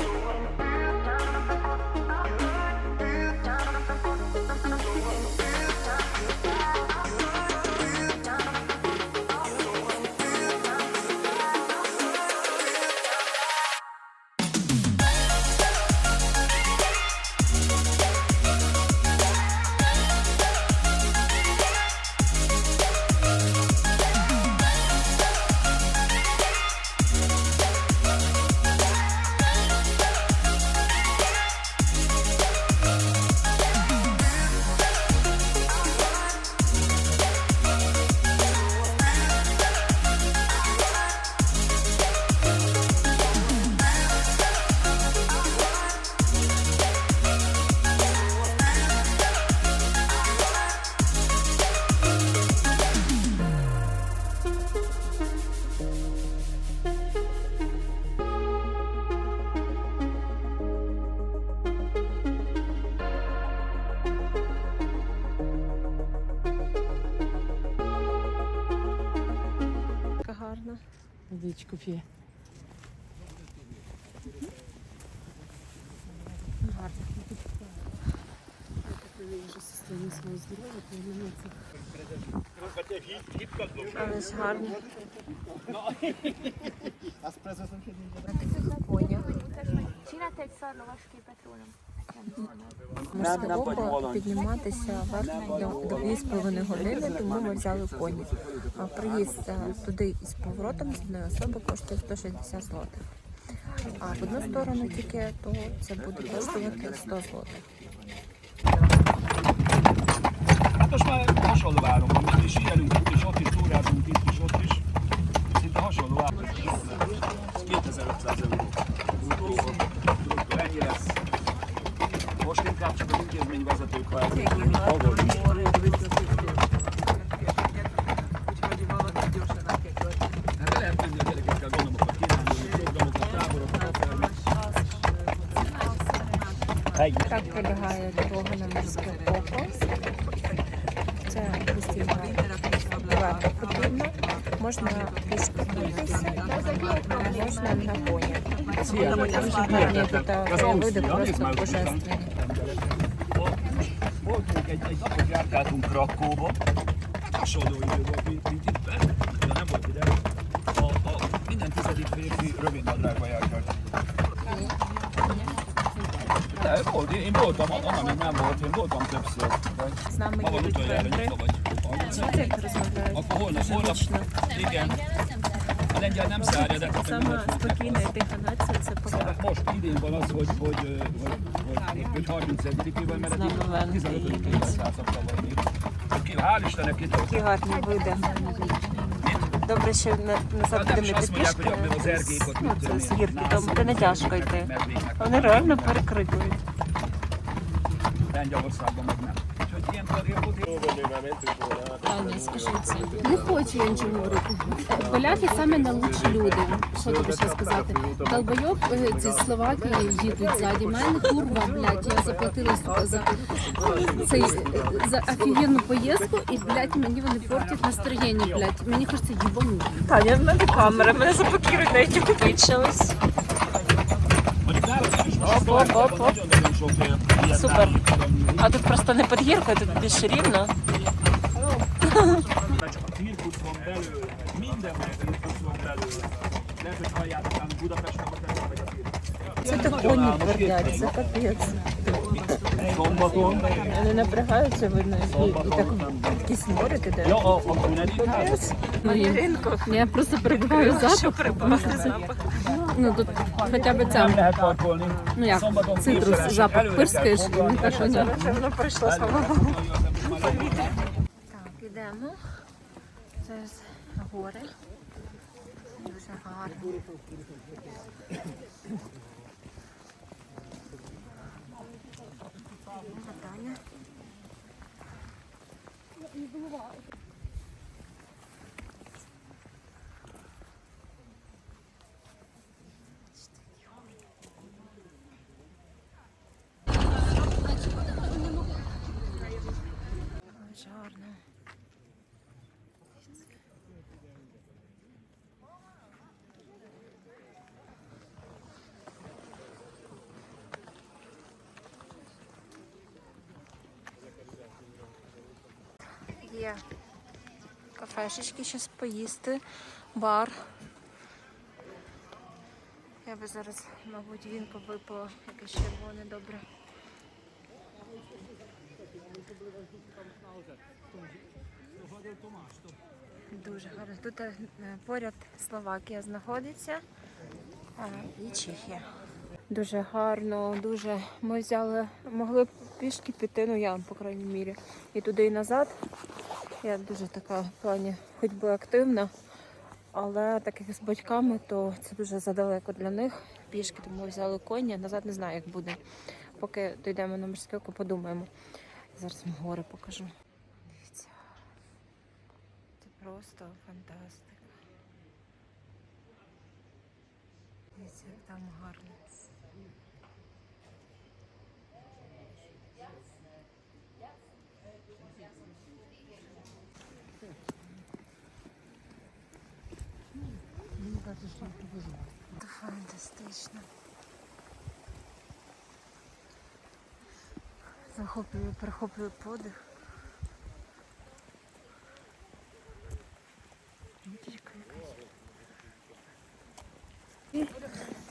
Lord. Водичку п'є. Гарна. Вже состояние свого здоров'я, то мене це Але ж гарна. Csinálta egy szarlovasként Petrónom. Можна довго підніматися вверх до, до 2,5 години, тому ми взяли коні. А проїзд е, туди із поворотом з одної особи коштує 160 злотих. А в одну сторону тільки, то це буде коштувати 100 злотих. Most már hasonló áron van, is Так пролягає дорога на морське око. Це постійно вверх потрібно. Можна пішки а можна на коні. Дуже гарні тут краєвиди, просто божественні. Volt még egy, egy napot járkáltunk Krakóba, hasonló idő mint, mint itt, de nem volt ide. A, a, minden tizedik férfi rövid nadrágba járkált. De, volt, én, én voltam, annak még nem volt, én voltam többször. Ez nem megy Maga utoljára nyitva vagy. Akkor holnap, holnap, igen. A lengyel nem szárja, de... Most idén van az, hogy, hogy, hogy, hogy, hogy 31-ével, mert 15-én szálltak tavaly. Hál' Istennek itt... Kihatni, hogy de... Добре, що не, назад завжди ми пішки. Ну, це з гірки, там де не тяжко йти. Вони реально перекрикують. Не хочу я нічого говорити. Поляки саме найлучші люди. Що тобі ще сказати? Долбойоб е, зі Словакії їдуть ззаді мене. Курва, блядь, я заплатила за цей е, за офігенну поїздку і, блядь, мені вони портять настроєння, блядь. Мені хочеться їбанути. Таня, в мене камера, мене заблокують, навіть не ilyen Szuper. nálunk van. А тут просто не під гіркою, тут більш рівно. Це так коні твердять, це капець. Вони напрягаються, видно, і, так морик іде. Ринку. Я просто перебуваю запах. Ну тут хоча б parkolni. ну як, цитрус, запах пирскаєш, мені так воно. esetleg. Воно прийшло, слава Богу. Так, ідемо. Це з гори. Дуже гарно. Таня. Кафешечки, щось поїсти, бар. Я би зараз, мабуть, вінку випила, якесь червоне добре. Дуже гарно. Тут е, поряд Словакія знаходиться і Чехія. Дуже гарно, дуже. Ми взяли, могли пішки піти, ну я, по крайній мірі, і туди, і назад. Я дуже така в плані ходьби активна, але так як з батьками, то це дуже задалеко для них. Пішки, тому взяли коні. Назад не знаю, як буде. Поки дійдемо на морське око, подумаємо. Зараз вам гори покажу. Дивіться. Це просто фантастика. Дивіться, як там гарно. Фантастично. Захоплює, перехоплює подих.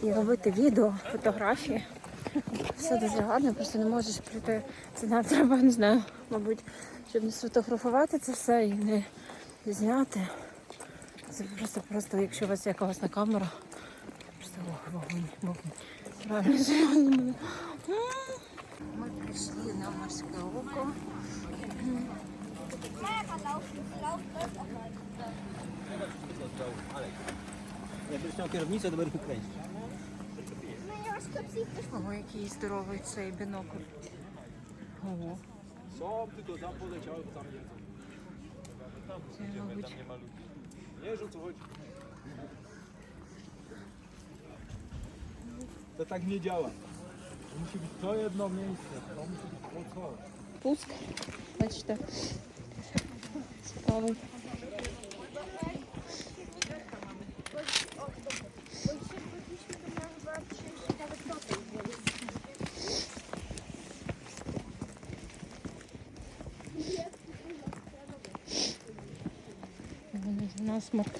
І робити відео, фотографії. Все дуже гарно, просто не можеш прийти. Це нам треба, не знаю, мабуть, щоб не сфотографувати це все і не зняти. Це просто, просто, якщо у вас є якогось на камера, просто вогонь, вогонь. Я. Ми прийшли на морське око. Kierownicę, to będę mógł kręcić. Ого, який здоровий цей бінокль. Ого. Tylko tam poleciały, bo tam nie Це, мабуть, Wiesz o co chodzi? To tak nie działa. To musi być to jedno miejsce. To musi być to co. Pusk. Leci tak. Насморк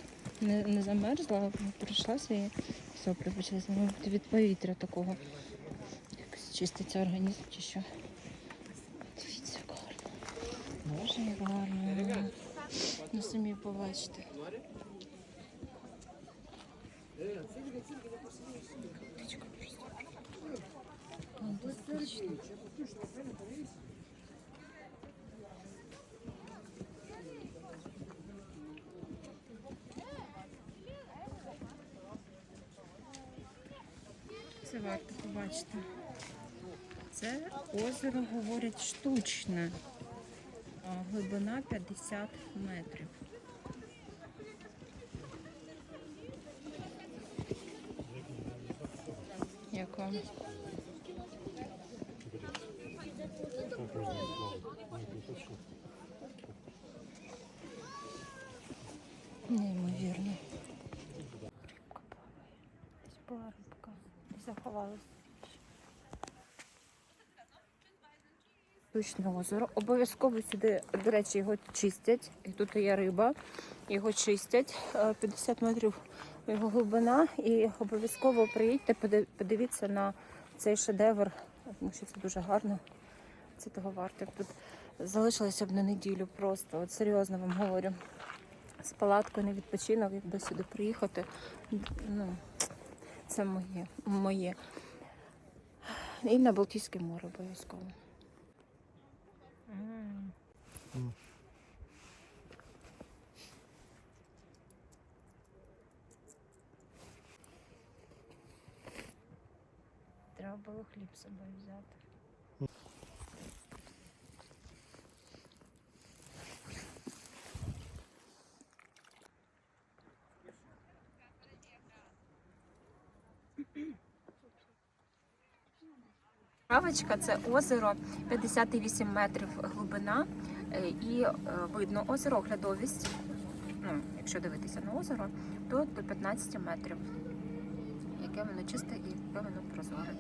не, не замерзла, прийшлася і все, припочилася. Мабуть, від повітря такого. Якось чиститься організм чи що. Дивіться, гарно. Боже, як гарно. Ну самі побачите. Птичка просто. Це варто побачити. Це озеро, говорять, штучне. Глибина 50 метрів. Як вам? Неймовірно. Десь заховалась. Озеро. Обов'язково сюди, до речі, його чистять. І тут є риба. Його чистять. Е, 50 метрів його глибина. І обов'язково приїдьте, подивіться на цей шедевр, тому що це дуже гарно. Це того варто. Тут залишилося б на неділю просто. От серйозно вам говорю. З палаткою на відпочинок, якби сюди приїхати. Ну, це моє. моє. І на Балтійське море обов'язково. Треба було хліб з собою взяти. Правочка це озеро 58 метрів глибина е, і е, видно озеро, оглядовість. Ну, якщо дивитися на озеро, то до 15 метрів. Яке воно чисте і яке воно прозоре.